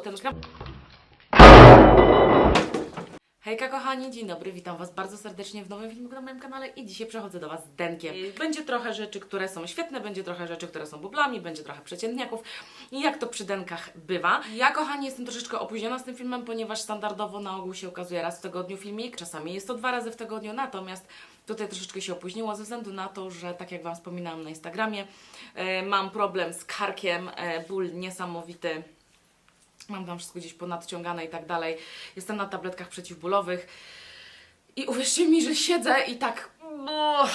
ten krem. Hejka kochani, dzień dobry, witam Was bardzo serdecznie w nowym filmiku na moim kanale i dzisiaj przechodzę do Was z denkiem. Będzie trochę rzeczy, które są świetne, będzie trochę rzeczy, które są bublami, będzie trochę przeciętniaków i jak to przy denkach bywa. Ja kochani jestem troszeczkę opóźniona z tym filmem, ponieważ standardowo na ogół się ukazuje raz w tygodniu filmik, czasami jest to dwa razy w tygodniu, natomiast tutaj troszeczkę się opóźniło ze względu na to, że tak jak Wam wspominałam na Instagramie, e, mam problem z karkiem, e, ból niesamowity. Mam tam wszystko gdzieś ponadciągane i tak dalej. Jestem na tabletkach przeciwbólowych. I uwierzcie mi, że siedzę i tak uch,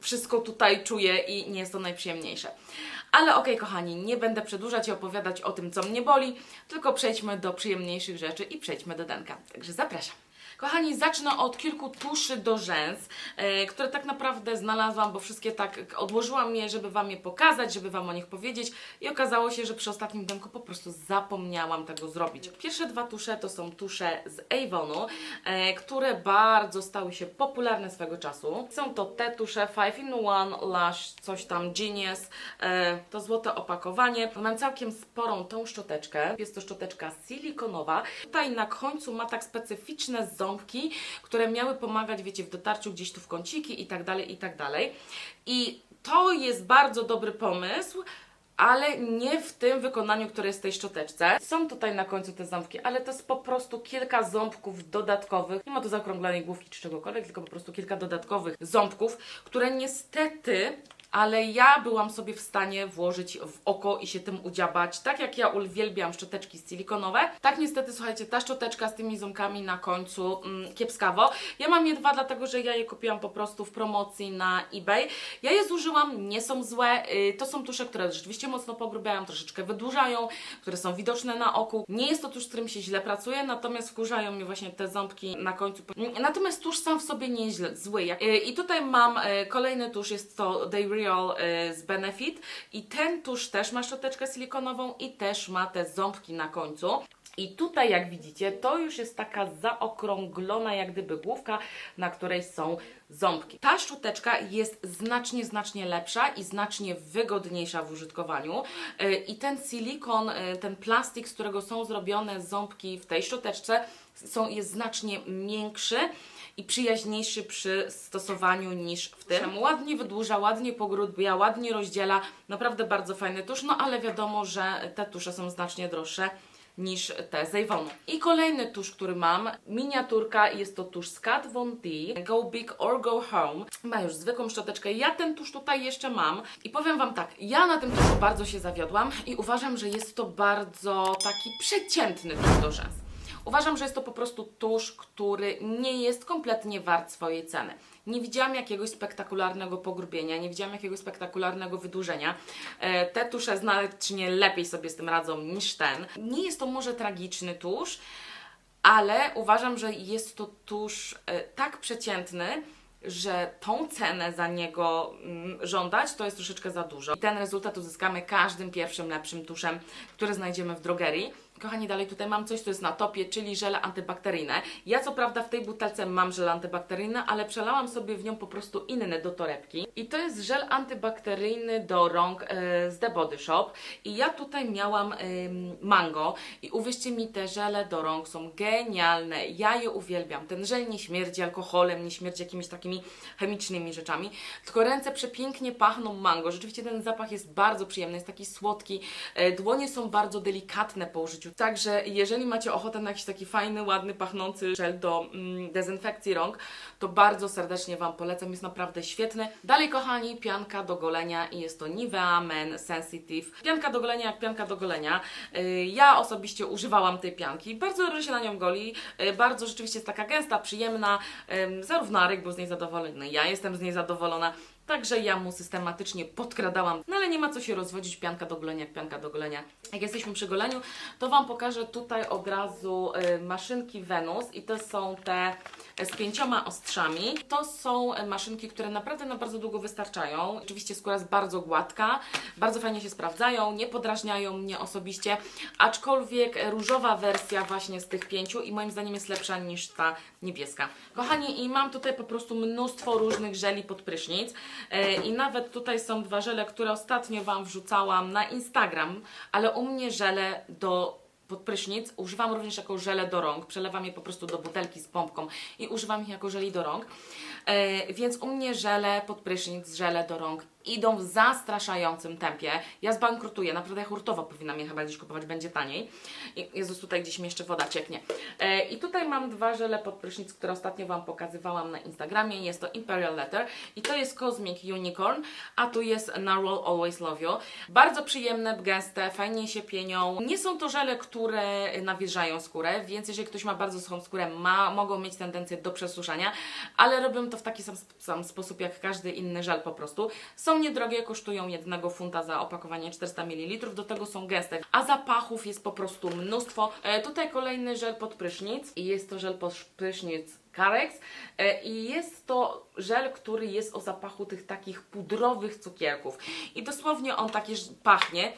wszystko tutaj czuję i nie jest to najprzyjemniejsze. Ale okej, kochani, nie będę przedłużać i opowiadać o tym, co mnie boli, tylko przejdźmy do przyjemniejszych rzeczy i przejdźmy do denka. Także zapraszam. Kochani, zacznę od kilku tuszy do rzęs, e, które tak naprawdę znalazłam, bo wszystkie tak odłożyłam je, żeby Wam je pokazać, żeby Wam o nich powiedzieć i okazało się, że przy ostatnim denku po prostu zapomniałam tego zrobić. Pierwsze dwa tusze to są tusze z Avonu, e, które bardzo stały się popularne swego czasu. Są to te tusze 5 in 1 Lush, coś tam Genius, e, to złote opakowanie. Mam całkiem sporą tą szczoteczkę, jest to szczoteczka silikonowa. Tutaj na końcu ma tak specyficzne ząbki, które miały pomagać, wiecie, w dotarciu gdzieś tu w kąciki i tak dalej, i tak dalej. I to jest bardzo dobry pomysł, ale nie w tym wykonaniu, które jest w tej szczoteczce. Są tutaj na końcu te ząbki, ale to jest po prostu kilka ząbków dodatkowych. Nie ma tu zaokrąglonej główki czy czegokolwiek, tylko po prostu kilka dodatkowych ząbków, które niestety ale ja byłam sobie w stanie włożyć w oko i się tym udziabać. Tak jak ja uwielbiam szczoteczki silikonowe, tak niestety, słuchajcie, ta szczoteczka z tymi ząbkami na końcu mm, kiepskawo. Ja mam je dwa, dlatego że ja je kupiłam po prostu w promocji na eBay. Ja je zużyłam, nie są złe. Yy, to są tusze, które rzeczywiście mocno pogrubiają, troszeczkę wydłużają, które są widoczne na oku. Nie jest to tusz, z którym się źle pracuje, natomiast wkurzają mnie właśnie te ząbki na końcu. Natomiast tusz sam w sobie nie jest zły. Yy, I tutaj mam yy, kolejny tusz, jest to Day Real y, z Benefit i ten tusz też ma szczoteczkę silikonową i też ma te ząbki na końcu. I tutaj, jak widzicie, to już jest taka zaokrąglona, jak gdyby główka, na której są ząbki. Ta szczoteczka jest znacznie, znacznie lepsza i znacznie wygodniejsza w użytkowaniu. Y, I ten silikon, y, ten plastik, z którego są zrobione ząbki w tej szczoteczce, są, jest znacznie miększy i przyjaźniejszy przy stosowaniu niż w tym. Ładnie wydłuża, ładnie pogrudbia, ładnie rozdziela. Naprawdę bardzo fajny tusz, no ale wiadomo, że te tusze są znacznie droższe niż te z Avonu. I kolejny tusz, który mam, miniaturka, jest to tusz z Kat Von D, Go Big or Go Home. Ma już zwykłą szczoteczkę, ja ten tusz tutaj jeszcze mam i powiem Wam tak, ja na tym tuszu bardzo się zawiodłam i uważam, że jest to bardzo taki przeciętny tusz do rzęs. Uważam, że jest to po prostu tusz, który nie jest kompletnie wart swojej ceny. Nie widziałam jakiegoś spektakularnego pogrubienia, nie widziałam jakiegoś spektakularnego wydłużenia. E, te tusze znacznie lepiej sobie z tym radzą niż ten. Nie jest to może tragiczny tusz, ale uważam, że jest to tusz e, tak przeciętny, że tą cenę za niego mm, żądać to jest troszeczkę za dużo. I ten rezultat uzyskamy każdym pierwszym lepszym tuszem, który znajdziemy w drogerii. Kochani, dalej tutaj mam coś, co jest na topie, czyli żele antybakteryjne. Ja co prawda w tej butelce mam żel antybakteryjny, ale przelałam sobie w nią po prostu inne do torebki. I to jest żel antybakteryjny do rąk e, z The Body Shop. I ja tutaj miałam mango i uwierzcie mi, te żele do rąk są genialne. Ja je uwielbiam. Ten żel nie śmierdzi alkoholem, nie śmierdzi jakimiś takimi chemicznymi rzeczami, tylko ręce przepięknie pachną mango. Rzeczywiście ten zapach jest bardzo przyjemny, jest taki słodki. E, Dłonie są bardzo delikatne po użyciu. Także jeżeli macie ochotę na jakiś taki fajny, ładny, pachnący żel do mm, dezynfekcji rąk, to bardzo serdecznie Wam polecam. Jest naprawdę świetny. Dalej, kochani, pianka do golenia i jest to Nivea Men Sensitive. Pianka do golenia jak pianka do golenia. Y, Ja osobiście używałam tej pianki. Bardzo dobrze się na nią goli. Y, Bardzo rzeczywiście jest taka gęsta, przyjemna. Zarówno Arek był z niej zadowolony, ja jestem z niej zadowolona. Także ja mu systematycznie podkradałam. No ale nie ma co się rozwodzić, pianka do golenia pianka do golenia. Jak jesteśmy przy goleniu, to Wam pokażę tutaj od razu y, maszynki Venus i to są te y, z pięcioma ostrzami. To są y, maszynki, które naprawdę na bardzo długo wystarczają. Oczywiście skóra jest bardzo gładka, bardzo fajnie się sprawdzają, nie podrażniają mnie osobiście, aczkolwiek różowa wersja właśnie z tych pięciu i moim zdaniem jest lepsza niż ta niebieska. Kochani, i mam tutaj po prostu mnóstwo różnych żeli pod prysznic i nawet tutaj są dwa żele, które ostatnio Wam wrzucałam na Instagram, ale u mnie żele do pod prysznic używam również jako żele do rąk. Przelewam je po prostu do butelki z pompką i używam ich jako żeli do rąk. E, więc u mnie żele pod prysznic, żele do rąk idą w zastraszającym tempie. Ja zbankrutuję, naprawdę hurtowo powinnam je chyba gdzieś kupować, będzie taniej. Jezus, tutaj gdzieś mi jeszcze woda cieknie. E, I tutaj mam dwa żele pod prysznic, które ostatnio Wam pokazywałam na Instagramie. Jest to Imperial Letter i to jest Cosmic Unicorn, a tu jest Narwhal Always Love You. Bardzo przyjemne, gęste, fajnie się pienią. Nie są to żele, które nawilżają skórę, więc jeżeli ktoś ma bardzo suchą skórę, ma, mogą mieć tendencję do przesuszania, ale robią to w taki sam, sam sposób jak każdy inny żel po prostu. Są niedrogie, kosztują jednego funta za opakowanie 400 ml, do tego są gęste, a zapachów jest po prostu mnóstwo. E, tutaj kolejny żel pod prysznic i jest to żel pod prysznic Carex e, i jest to żel, który jest o zapachu tych takich pudrowych cukierków i dosłownie on takie pachnie.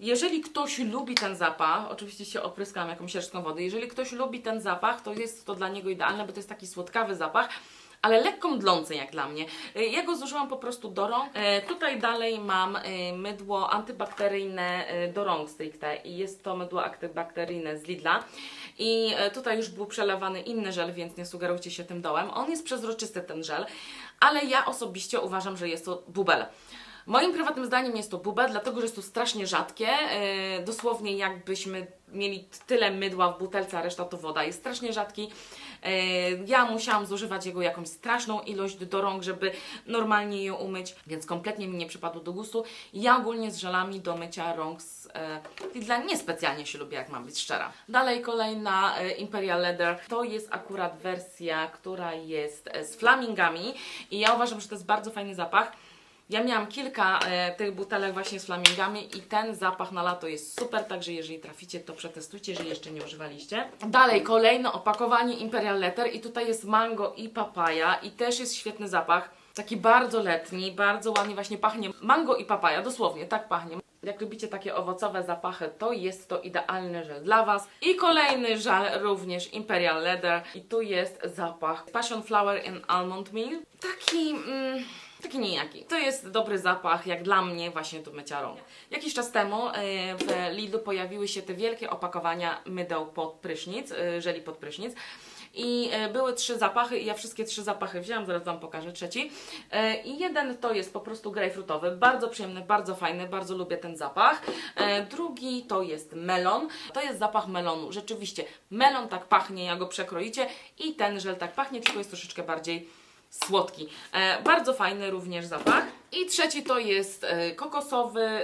Jeżeli ktoś lubi ten zapach, oczywiście się opryskam jakąś resztką wody, jeżeli ktoś lubi ten zapach, to jest to dla niego idealne, bo to jest taki słodkawy zapach, ale lekko mdlący jak dla mnie. Y, Ja go zużyłam po prostu do rąk. E, Tutaj dalej mam y, mydło antybakteryjne do rąk stricte i jest to mydło antybakteryjne z Lidla. I e, tutaj już był przelewany inny żel, więc nie sugerujcie się tym dołem. On jest przezroczysty ten żel, ale ja osobiście uważam, że jest to bubel. Moim prywatnym zdaniem jest to bubel, dlatego że jest to strasznie rzadkie. Dosłownie jakbyśmy mieli tyle mydła w butelce, a reszta to woda. Jest strasznie rzadki. Yy, ja musiałam zużywać jego jakąś straszną ilość do rąk, żeby normalnie ją umyć, więc kompletnie mi nie przypadł do gustu. Ja ogólnie z żelami do mycia rąk z yy, dla niespecjalnie się lubię, jak mam być szczera. Dalej kolejna yy, Imperial Leather. To jest akurat wersja, która jest e, z flamingami i ja uważam, że to jest bardzo fajny zapach. Ja miałam kilka e, tych butelek właśnie z flamingami i ten zapach na lato jest super, także jeżeli traficie, to przetestujcie, jeżeli jeszcze nie używaliście. Dalej, kolejne opakowanie Imperial Letter i tutaj jest mango i papaja i też jest świetny zapach. Taki bardzo letni, bardzo ładnie właśnie pachnie. Mango i papaja, dosłownie, tak pachnie. Jak lubicie takie owocowe zapachy, to jest to idealny żel dla Was. I kolejny żel, również Imperial Leather. I tu jest zapach Passion Flower and Almond Milk. Taki... Mm, Taki nijaki. To jest dobry zapach, jak dla mnie, właśnie do mycia rąk. Jakiś czas temu e, w Lidlu pojawiły się te wielkie opakowania mydeł pod prysznic, e, żeli pod prysznic. I e, były trzy zapachy i ja wszystkie trzy zapachy wzięłam, zaraz Wam pokażę trzeci. I jeden to jest po prostu grejpfrutowy, bardzo przyjemny, bardzo fajny, bardzo lubię ten zapach. Drugi to jest melon, to jest zapach melonu. Rzeczywiście, melon tak pachnie, jak go przekroicie i ten żel tak pachnie, tylko jest troszeczkę bardziej słodki. E, bardzo fajny również zapach. I trzeci to jest e, kokosowy e,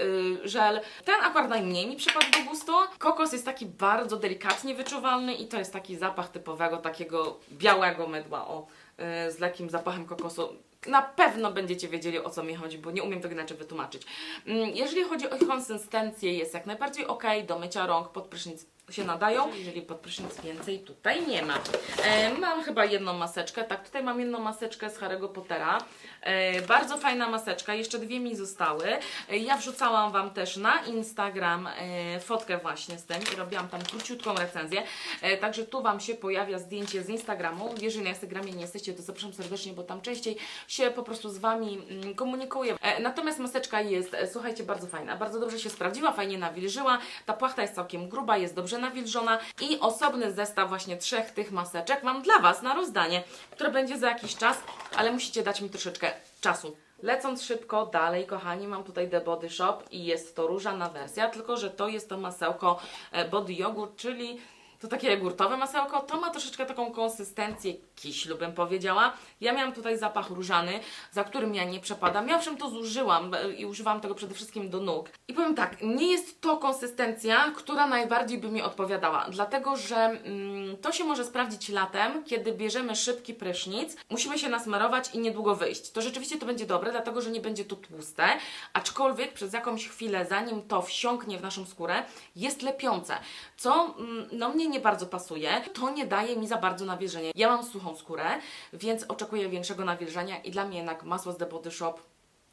żel. Ten akurat najmniej mi przypadł do gustu. Kokos jest taki bardzo delikatnie wyczuwalny i to jest taki zapach typowego takiego białego mydła o, e, z lekkim zapachem kokosu. Na pewno będziecie wiedzieli o co mi chodzi, bo nie umiem tego inaczej wytłumaczyć. Mm, Jeżeli chodzi o konsystencję, jest jak najbardziej ok, do mycia rąk pod prysznic się nadają. Jeżeli pod prysznic więcej tutaj nie ma. E, mam chyba jedną maseczkę, tak, tutaj mam jedną maseczkę z Harry'ego Pottera. E, bardzo fajna maseczka, jeszcze dwie mi zostały. E, ja wrzucałam Wam też na Instagram e, fotkę właśnie z tym i robiłam tam króciutką recenzję. E, także tu Wam się pojawia zdjęcie z Instagramu. Jeżeli na Instagramie nie jesteście, to zapraszam serdecznie, bo tam częściej się po prostu z Wami mm, komunikuję. E, natomiast maseczka jest, e, słuchajcie, bardzo fajna. Bardzo dobrze się sprawdziła, fajnie nawilżyła. Ta płachta jest całkiem gruba, jest dobrze nawilżona i osobny zestaw właśnie trzech tych maseczek mam dla Was na rozdanie, które będzie za jakiś czas, ale musicie dać mi troszeczkę czasu. Lecąc szybko dalej, kochani, mam tutaj The Body Shop i jest to różana wersja, tylko że to jest to masełko e, Body Yogurt, czyli to takie jogurtowe masełko. To ma troszeczkę taką konsystencję kiślu, bym powiedziała. Ja miałam tutaj zapach różany, za którym ja nie przepadam. Ja owszem to zużyłam e, i używam tego przede wszystkim do nóg. I powiem tak, nie jest to konsystencja, która najbardziej by mi odpowiadała, dlatego że mm, to się może sprawdzić latem, kiedy bierzemy szybki prysznic, musimy się nasmarować i niedługo wyjść. To rzeczywiście to będzie dobre, dlatego że nie będzie to tłuste, aczkolwiek przez jakąś chwilę, zanim to wsiąknie w naszą skórę, jest lepiące, co mm, no mnie nie bardzo pasuje. To nie daje mi za bardzo nawilżenia. Ja mam suchą skórę, więc oczekuję większego nawilżenia i dla mnie jednak masło z The Body Shop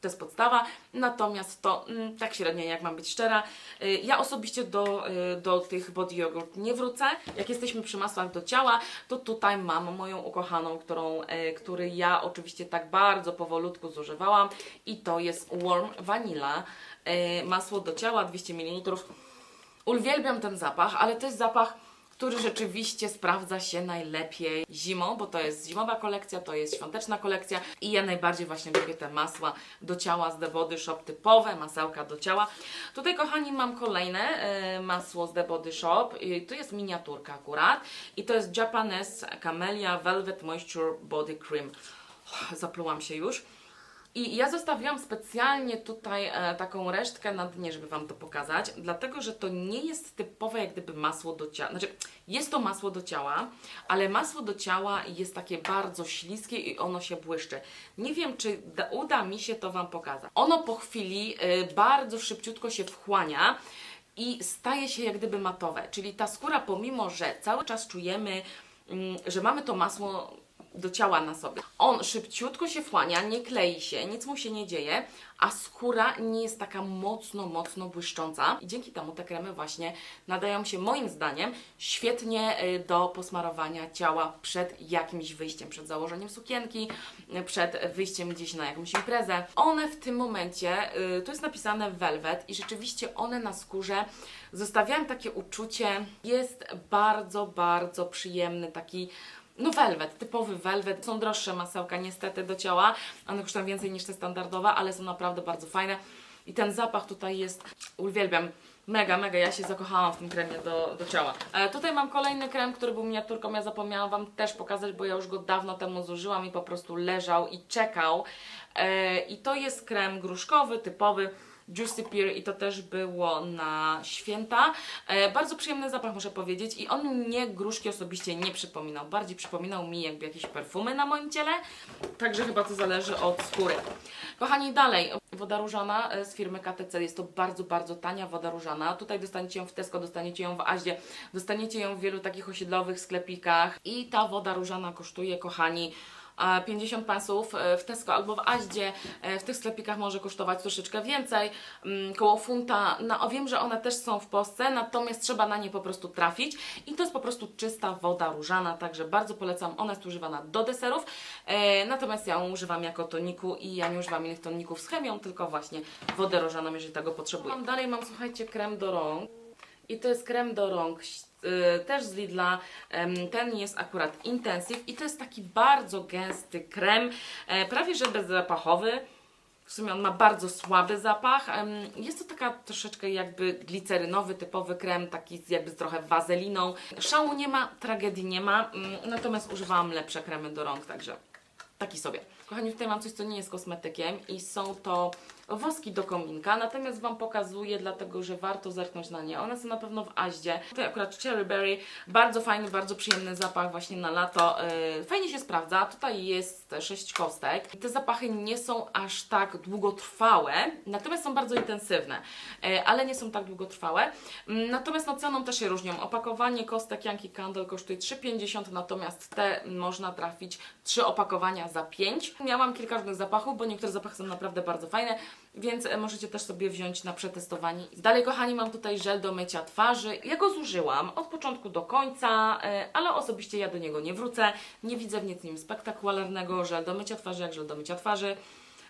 to jest podstawa, natomiast to mm, tak średnio, jak mam być szczera. Y, Ja osobiście do, y, do tych body yogurt nie wrócę. Jak jesteśmy przy masłach do ciała, to tutaj mam moją ukochaną, którą, y, który ja oczywiście tak bardzo powolutku zużywałam i to jest Warm Vanilla. Masło do ciała 200 ml. Uwielbiam ten zapach, ale to jest zapach, który rzeczywiście sprawdza się najlepiej zimą, bo to jest zimowa kolekcja, to jest świąteczna kolekcja i ja najbardziej właśnie lubię te masła do ciała z The Body Shop, typowe masełka do ciała. Tutaj, kochani, mam kolejne e, masło z The Body Shop. I tu jest miniaturka akurat i to jest Japanese Camellia Velvet Moisture Body Cream. Zaplułam się już. I ja zostawiłam specjalnie tutaj e, taką resztkę na dnie, żeby Wam to pokazać, dlatego że to nie jest typowe jak gdyby masło do ciała. Znaczy, jest to masło do ciała, ale masło do ciała jest takie bardzo śliskie i ono się błyszczy. Nie wiem, czy da, uda mi się to Wam pokazać. Ono po chwili e, bardzo szybciutko się wchłania i staje się jak gdyby matowe. Czyli ta skóra, pomimo że cały czas czujemy, mm, że mamy to masło do ciała na sobie. On szybciutko się wchłania, nie klei się, nic mu się nie dzieje, a skóra nie jest taka mocno, mocno błyszcząca. I dzięki temu te kremy właśnie nadają się moim zdaniem świetnie y, do posmarowania ciała przed jakimś wyjściem, przed założeniem sukienki, y, przed wyjściem gdzieś na jakąś imprezę. One w tym momencie, y, tu jest napisane velvet i rzeczywiście one na skórze zostawiają takie uczucie, jest bardzo, bardzo przyjemny, taki no velvet, typowy velvet. Są droższe masełka niestety do ciała. One kosztują więcej niż te standardowe, ale są naprawdę bardzo fajne. I ten zapach tutaj jest, uwielbiam. Mega, mega, ja się zakochałam w tym kremie do, do ciała. E, tutaj mam kolejny krem, który był miniaturką, ja zapomniałam Wam też pokazać, bo ja już go dawno temu zużyłam i po prostu leżał i czekał. E, I to jest krem gruszkowy, typowy. Juicy Pear i to też było na święta. E, bardzo przyjemny zapach muszę powiedzieć i on mnie gruszki osobiście nie przypominał. Bardziej przypominał mi jakby jakieś perfumy na moim ciele, także chyba to zależy od skóry. Kochani, dalej. Woda różana e, z firmy KTC. Jest to bardzo, bardzo tania woda różana. Tutaj dostaniecie ją w Tesco, dostaniecie ją w Aździe, dostaniecie ją w wielu takich osiedlowych sklepikach i ta woda różana kosztuje, kochani, 50 pensów e, w Tesco albo w Aździe, e, w tych sklepikach może kosztować troszeczkę więcej, mm, koło funta. No, wiem, że one też są w Polsce, natomiast trzeba na nie po prostu trafić i to jest po prostu czysta woda różana, także bardzo polecam. Ona jest używana do deserów, e, natomiast ja ją używam jako toniku i ja nie używam innych toników z chemią, tylko właśnie wodę różaną, jeżeli tego potrzebuję. Dalej mam, słuchajcie, krem do rąk. I to jest krem do rąg y, też z Lidla. Ten jest akurat Intensive i to jest taki bardzo gęsty krem, e, prawie że bezzapachowy. W sumie on ma bardzo słaby zapach. Jest to taka troszeczkę jakby glicerynowy, typowy krem, taki jakby z trochę wazeliną. Szału nie ma, tragedii nie ma, mm, natomiast używałam lepsze kremy do rąk, także taki sobie. Kochani, tutaj mam coś, co nie jest kosmetykiem i są to woski do kominka, natomiast Wam pokazuję, dlatego że warto zerknąć na nie. One są na pewno w Aździe. Tutaj akurat Cherry Berry, bardzo fajny, bardzo przyjemny zapach właśnie na lato. Yy, fajnie się sprawdza. Tutaj jest sześć kostek. Te zapachy nie są aż tak długotrwałe, natomiast są bardzo intensywne, yy, ale nie są tak długotrwałe. Yy, natomiast no, ceną też się różnią. Opakowanie kostek Yankee Candle kosztuje 3,50, natomiast te można trafić trzy opakowania za 5. Miałam kilka różnych zapachów, bo niektóre zapachy są naprawdę bardzo fajne, więc e, możecie też sobie wziąć na przetestowanie. Dalej, kochani, mam tutaj żel do mycia twarzy. Ja go zużyłam od początku do końca, e, ale osobiście ja do niego nie wrócę. Nie widzę w nic nim spektakularnego. Żel do mycia twarzy jak żel do mycia twarzy.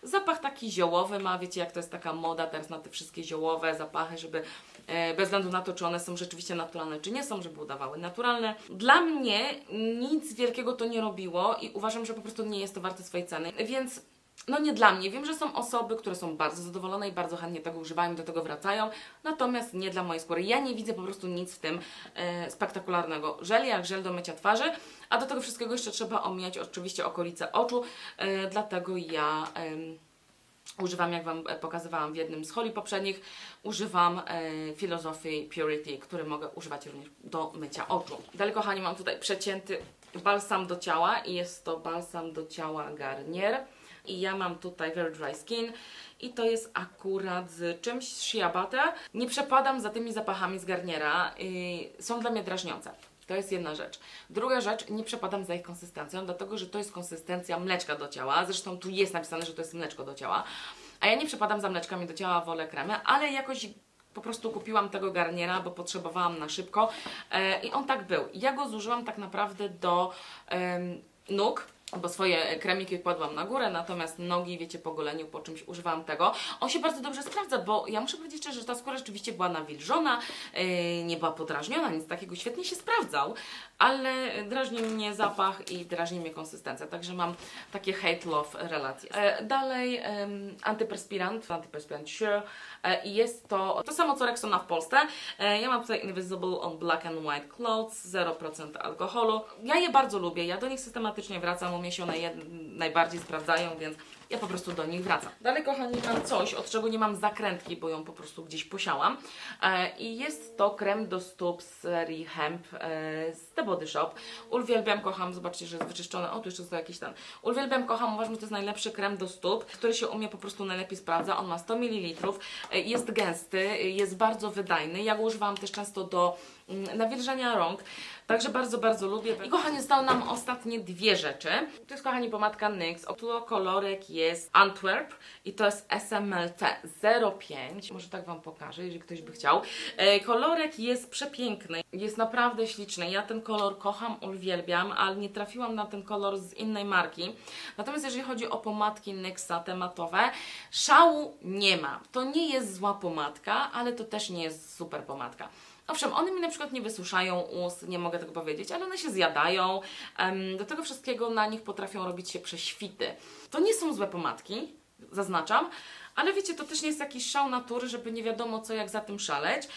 Zapach taki ziołowy ma, wiecie jak to jest taka moda teraz na te wszystkie ziołowe zapachy, żeby e, bez względu na to, czy one są rzeczywiście naturalne, czy nie są, żeby udawały naturalne. Dla mnie nic wielkiego to nie robiło i uważam, że po prostu nie jest to warte swojej ceny, więc no nie dla mnie. Wiem, że są osoby, które są bardzo zadowolone i bardzo chętnie tego używają, do tego wracają, natomiast nie dla mojej skóry. Ja nie widzę po prostu nic w tym e, spektakularnego. Żel jak żel do mycia twarzy, a do tego wszystkiego jeszcze trzeba omijać oczywiście okolice oczu, e, dlatego ja... em, Używam, jak Wam e, pokazywałam w jednym z holi poprzednich, używam e, Philosophy Purity, który mogę używać również do mycia oczu. Dalej, kochani, mam tutaj przecięty balsam do ciała i jest to balsam do ciała Garnier. I ja mam tutaj Very Dry Skin i to jest akurat z czymś Butter. Nie przepadam za tymi zapachami z Garniera, są dla mnie drażniące. To jest jedna rzecz. Druga rzecz, nie przepadam za ich konsystencją, dlatego że to jest konsystencja mleczka do ciała. Zresztą tu jest napisane, że to jest mleczko do ciała. A ja nie przepadam za mleczkami do ciała, wolę kremę, ale jakoś po prostu kupiłam tego garniera, bo potrzebowałam na szybko e, i on tak był. Ja go zużyłam tak naprawdę do em, nóg, bo swoje kremiki kładłam na górę, natomiast nogi, wiecie, po goleniu, po czymś używałam tego. On się bardzo dobrze sprawdza, bo ja muszę powiedzieć szczerze, że ta skóra rzeczywiście była nawilżona, yy, nie była podrażniona, nic takiego, świetnie się sprawdzał, ale drażni mnie zapach i drażni mnie konsystencja, także mam takie hate-love relacje. E, dalej antyperspirant, antyperspirant Sure e, i jest to to samo co Rexona w Polsce. E, ja mam tutaj Invisible on Black and White Clothes, 0% alkoholu. Ja je bardzo lubię, ja do nich systematycznie wracam, u mnie się one najbardziej sprawdzają, więc ja po prostu do nich wracam. Dalej, kochani, mam coś, od czego nie mam zakrętki, bo ją po prostu gdzieś posiałam. E, I jest to krem do stóp z serii Hemp e, z The Body Shop. Uwielbiam, kocham, zobaczcie, że jest wyczyszczony. O, tu jeszcze jest jakiś ten. Uwielbiam, kocham, uważam, że to jest najlepszy krem do stóp, który się u mnie po prostu najlepiej sprawdza. On ma 100 ml, e, jest gęsty, jest bardzo wydajny. Ja go używam też często do mm, nawilżania rąk. Także bardzo, bardzo lubię. I kochani, zostały nam ostatnie dwie rzeczy. To jest, kochani, pomadka NYX. O którego kolorek jest Antwerp i to jest SMLT 05. Może tak Wam pokażę, jeżeli ktoś by chciał. E, kolorek jest przepiękny. Jest naprawdę śliczny. Ja ten kolor kocham, uwielbiam, ale nie trafiłam na ten kolor z innej marki. Natomiast jeżeli chodzi o pomadki NYXa tematowe, szału nie ma. To nie jest zła pomadka, ale to też nie jest super pomadka. Owszem, one mi na przykład nie wysuszają ust, nie mogę tego powiedzieć, ale one się zjadają. Do tego wszystkiego na nich potrafią robić się prześwity. To nie są złe pomadki, zaznaczam, ale wiecie, to też nie jest jakiś szał natury, żeby nie wiadomo co, jak za tym szaleć.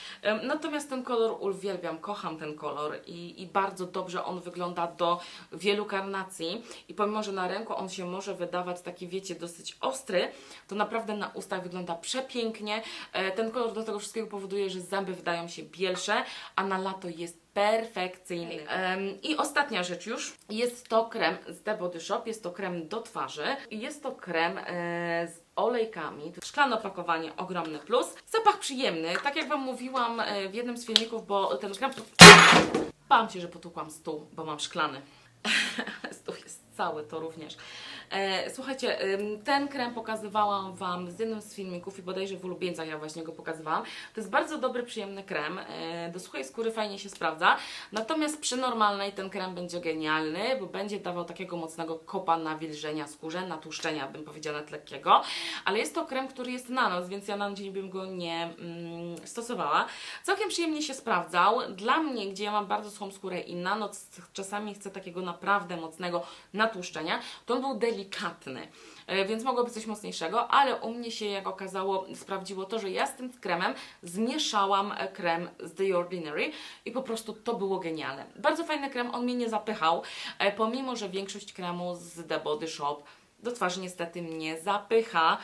Natomiast ten kolor uwielbiam, kocham ten kolor i, i bardzo dobrze on wygląda do wielu karnacji. I pomimo, że na ręku on się może wydawać taki, wiecie, dosyć ostry, to naprawdę na ustach wygląda przepięknie. E, Ten kolor do tego wszystkiego powoduje, że zęby wydają się bielsze, a na lato jest perfekcyjny. Em, I ostatnia rzecz już, jest to krem z The Body Shop, jest to krem do twarzy i jest to krem e, z olejkami. Szklane opakowanie, ogromny plus. Zapach przyjemny, tak jak Wam mówiłam e, w jednym z filmików, bo ten krem... Bałam się, że potłukłam stół, bo mam szklany. stół jest cały, to również. E, słuchajcie, ten krem pokazywałam Wam z jednym z filmików i bodajże w ulubieńcach ja właśnie go pokazywałam. To jest bardzo dobry, przyjemny krem. E, do suchej skóry fajnie się sprawdza. Natomiast przy normalnej ten krem będzie genialny, bo będzie dawał takiego mocnego kopa nawilżenia skórze, natłuszczenia, bym powiedziała, nawet lekkiego. Ale jest to krem, który jest na noc, więc ja na dzień bym go nie mm, stosowała. Całkiem przyjemnie się sprawdzał. Dla mnie, gdzie ja mam bardzo suchą skórę i na noc czasami chcę takiego naprawdę mocnego natłuszczenia, to on był delikatny. E, Więc mogło być coś mocniejszego, ale u mnie się, jak okazało, sprawdziło to, że ja z tym kremem zmieszałam e, krem z The Ordinary i po prostu to było genialne. Bardzo fajny krem, on mnie nie zapychał, e, pomimo, że większość kremu z The Body Shop do twarzy niestety mnie zapycha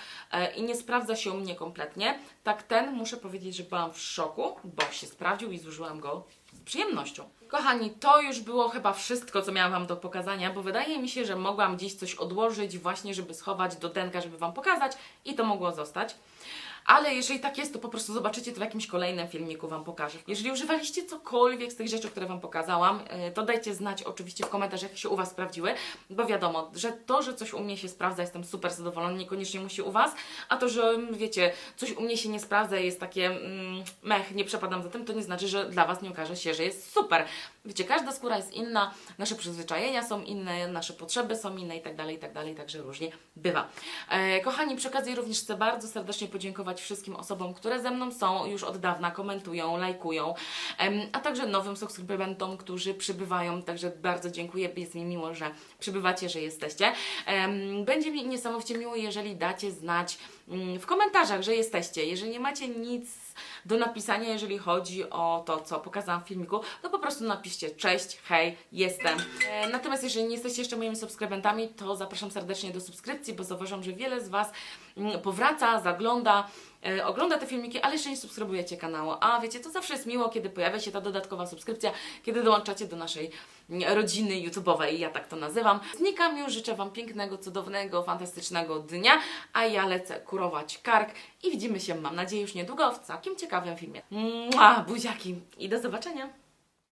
i nie sprawdza się u mnie kompletnie. Tak ten, muszę powiedzieć, że byłam w szoku, bo się sprawdził i zużyłam go z przyjemnością. Kochani, to już było chyba wszystko, co miałam Wam do pokazania, bo wydaje mi się, że mogłam gdzieś coś odłożyć właśnie, żeby schować do denka, żeby Wam pokazać i to mogło zostać. Ale jeżeli tak jest, to po prostu zobaczycie to w jakimś kolejnym filmiku Wam pokażę. Jeżeli używaliście cokolwiek z tych rzeczy, które Wam pokazałam, yy, to dajcie znać oczywiście w komentarzach, jak się u Was sprawdziły, bo wiadomo, że to, że coś u mnie się sprawdza, jestem super zadowolona, niekoniecznie musi u Was, a to, że mm, wiecie, coś u mnie się nie sprawdza jest takie mm, mech, nie przepadam za tym, to nie znaczy, że dla Was nie okaże się, że jest super. Wiecie, każda skóra jest inna, nasze przyzwyczajenia są inne, nasze potrzeby są inne i tak dalej, i tak dalej, także różnie bywa. E, kochani, przy okazji również chcę bardzo serdecznie podziękować wszystkim osobom, które ze mną są już od dawna, komentują, lajkują, a także nowym subskrybentom, którzy przybywają, także bardzo dziękuję, jest mi miło, że przybywacie, że jesteście. Będzie mi niesamowicie miło, jeżeli dacie znać mm, w komentarzach, że jesteście. Jeżeli nie macie nic do napisania, jeżeli chodzi o to, co pokazałam w filmiku, to po prostu napiszcie cześć, hej, jestem. E, natomiast jeżeli nie jesteście jeszcze moimi subskrybentami, to zapraszam serdecznie do subskrypcji, bo zauważam, że wiele z Was powraca, zagląda, e, ogląda te filmiki, ale jeszcze nie subskrybujecie kanału. A wiecie, to zawsze jest miło, kiedy pojawia się ta dodatkowa subskrypcja, kiedy dołączacie do naszej mm, rodziny YouTube'owej, ja tak to nazywam. Znikam już, życzę Wam pięknego, cudownego, fantastycznego dnia, a ja lecę kurować kark i widzimy się, mam nadzieję, już niedługo w całkiem ciekawym filmie. Mua, buziaki i do zobaczenia!